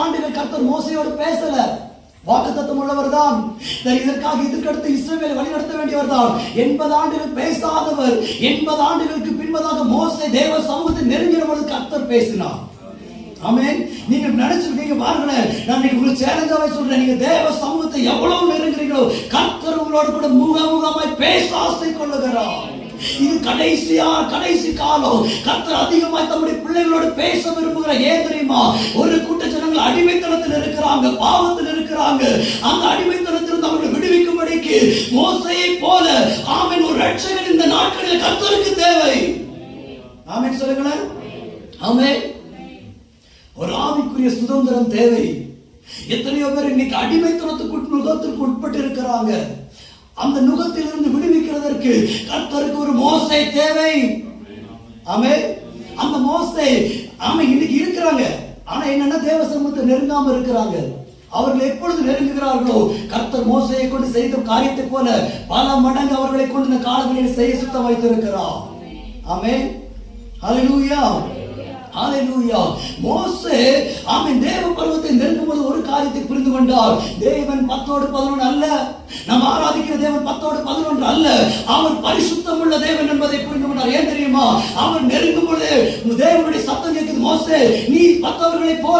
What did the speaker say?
ஆண்டுகள் கர்த்தர் மோசையோடு பேசல. வாக்குத்தத்தம் உள்ளவர் தான் இதற்காக இதற்கடுத்து இஸ்ரேல் வழிநடத்த வேண்டியவர் தான் எண்பது ஆண்டுகள் பேசாதவர். எண்பது ஆண்டுகளுக்கு பின்பதாக மோசை தேவ சமூகத்தை நெருங்கிற பொழுது கர்த்தர் பேசினார். ஆமேன். நீங்க நினைச்சிருக்கீங்க பாருங்களேன். நான் இன்னைக்கு உங்களுக்கு சேலஞ்சாவே சொல்றேன். நீங்க தேவ சமூகத்தை எவ்வளவு நெருங்குறீங்களோ கர்த்தர் உங்களோட கூட முகமுகமாய் பேச ஆசை கொள்ளுகிறார் இது கடைசியா கடைசி காலம். கர்த்தர் அதிகமாய் தம்முடைய பிள்ளைகளோடு பேச விரும்புகிற ஏன் தெரியுமா? ஒரு இருக்கிறாங்க பாவத்தில் இருக்கிறாங்க. அந்த அடிமைத்தனத்திலிருந்து அவர்களை விடுவிக்கும்படிக்கு மோசையை போல ஆமின் ஒரு ரட்சகன் இந்த நாட்களில் கத்தருக்கு தேவை. ஆமின் சொல்லுங்களேன். ஆமே ஒரு ஆவிக்குரிய சுதந்திரம் தேவை. எத்தனையோ பேர் இன்னைக்கு அடிமைத்தனத்துக்கு உட்- நுகத்திற்கு உட்பட்டு இருக்கிறாங்க அந்த நுகத்திலிருந்து விடுவிக்கிறதற்கு கர்த்தருக்கு ஒரு மோசை தேவை. ஆமே அந்த மோசை ஆமை இன்னைக்கு இருக்கிறாங்க. ஆனா என்னன்னா தேவ சமூகத்தை நெருங்காம இருக்கிறாங்க. அவர்கள் எப்பொழுது நெருங்குகிறார்களோ கர்த்தர் மோசையை கொண்டு செய்த காரியத்தை போல பல மடங்கு அவர்களை கொண்டு இந்த காலங்களில் செய்ய சுத்தம் வைத்திருக்கிறார் ஆமே அலையூயா ஹalleluya. மோசே ஆமென். தேவ பருவத்தை நெருங்கும் போது ஒரு காரியத்தை புரிந்து கொண்டார். தேவன் பத்தோடு பதினொன்று அல்ல. நாம் ஆராதிக்கிற தேவன் பத்தோடு பதினொன்று அல்ல. அவர் பரிசுத்தம் உள்ள தேவன் என்பதை புரிந்து கொண்டார். ஏன் தெரியுமா? அவர் நெருங்கும் பொழுது தேவனுடைய சத்தம் கேட்குது. மோசே நீ மற்றவர்களை போல